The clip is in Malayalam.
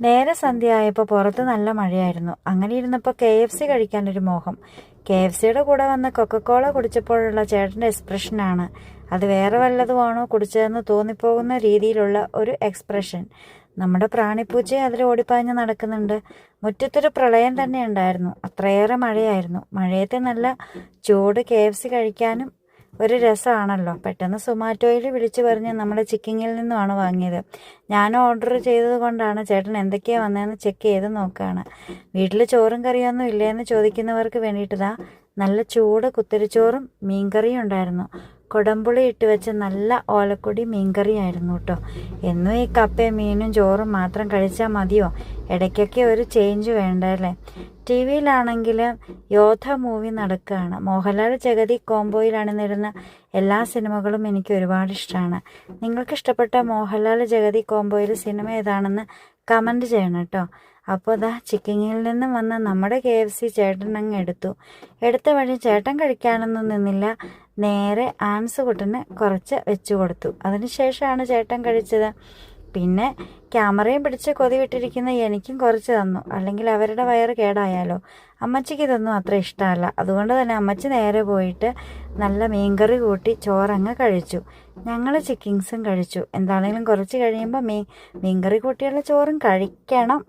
നേരെ സന്ധ്യയായപ്പോൾ പുറത്ത് നല്ല മഴയായിരുന്നു. അങ്ങനെ ഇരുന്നപ്പോൾ കെ എഫ് സി കഴിക്കാനൊരു മോഹം. കെ എഫ് സിയുടെ കൂടെ വന്ന കൊക്കക്കോള കുടിച്ചപ്പോഴുള്ള ചേട്ടന്റെ എക്സ്പ്രഷനാണ് അത് വേറെ വല്ലതുമാണോ കുടിച്ചതെന്ന് തോന്നിപ്പോകുന്ന രീതിയിലുള്ള ഒരു എക്സ്പ്രഷൻ നമ്മുടെ പ്രാണിപ്പൂച്ചയെ അതിൽ ഓടിപ്പാഞ്ഞ് നടക്കുന്നുണ്ട്. മുറ്റത്തൊരു പ്രളയം തന്നെ ഉണ്ടായിരുന്നു. അത്രയേറെ മഴയായിരുന്നു. മഴയത്തെ നല്ല ചൂട് കെ എഫ് സി കഴിക്കാനും ഒരു രസമാണല്ലോ. പെട്ടെന്ന് സൊമാറ്റോയിൽ വിളിച്ചു പറഞ്ഞ് നമ്മുടെ ചിക്കിങ്ങിൽ നിന്നുമാണ് വാങ്ങിയത്. ഞാൻ ഓർഡർ ചെയ്തത് കൊണ്ടാണ് ചേട്ടൻ എന്തൊക്കെയാണ് വന്നതെന്ന് ചെക്ക് ചെയ്ത് നോക്കുകയാണ് വീട്ടിൽ ചോറും കറിയൊന്നും ഇല്ലയെന്ന് ചോദിക്കുന്നവർക്ക് വേണ്ടിയിട്ടതാ നല്ല ചൂട് കുത്തരിച്ചോറും മീൻകറിയും ഉണ്ടായിരുന്നു. കുടംപുളി ഇട്ട് വെച്ച നല്ല ഓലക്കൊടി മീൻകറിയായിരുന്നു കേട്ടോ എന്നും ഈ കപ്പയും മീനും ചോറും മാത്രം കഴിച്ചാൽ മതിയോ? ഇടയ്ക്കൊക്കെ ഒരു ചേഞ്ച് വേണ്ടല്ലേ ടി വിയിലാണെങ്കിൽ യോധ മൂവി നടക്കുകയാണ്. മോഹൻലാൽ ജഗതി കോംബോയിൽ അണിനിരുന്ന എല്ലാ സിനിമകളും എനിക്ക് ഒരുപാട് ഇഷ്ടമാണ് നിങ്ങൾക്ക് ഇഷ്ടപ്പെട്ട മോഹൻലാൽ ജഗതി കോംബോയിൽ സിനിമ ഏതാണെന്ന് കമന്റ് ചെയ്യണം കേട്ടോ അപ്പോൾ അതാ ചിക്കിങ്ങിൽ നിന്ന് വന്ന നമ്മുടെ കെ എഫ് സി ചേട്ടൻ അങ്ങ് എടുത്തു. എടുത്ത വഴി ചേട്ടൻ കഴിക്കാനൊന്നും നിന്നില്ല. നേരെ ആൻസ് കുട്ടന് കുറച്ച് വെച്ചു കൊടുത്തു. അതിനുശേഷമാണ് ചേട്ടൻ കഴിച്ചത്. പിന്നെ ക്യാമറയും പിടിച്ച് കൊതി വിട്ടിരിക്കുന്ന എനിക്കും കുറച്ച് തന്നു. അല്ലെങ്കിൽ അവരുടെ വയറ് കേടായാലോ? അമ്മച്ചിക്ക് ഇതൊന്നും അത്ര ഇഷ്ടമല്ല. അതുകൊണ്ട് തന്നെ അമ്മച്ചി നേരെ പോയിട്ട് നല്ല മീൻകറി കൂട്ടി ചോറങ്ങ് കഴിച്ചു. ഞങ്ങൾ ചിക്കിങ്സും കഴിച്ചു. എന്താണെങ്കിലും കുറച്ച് കഴിയുമ്പോൾ മീൻ മീൻകറി കൂട്ടിയുള്ള ചോറും കഴിക്കണം.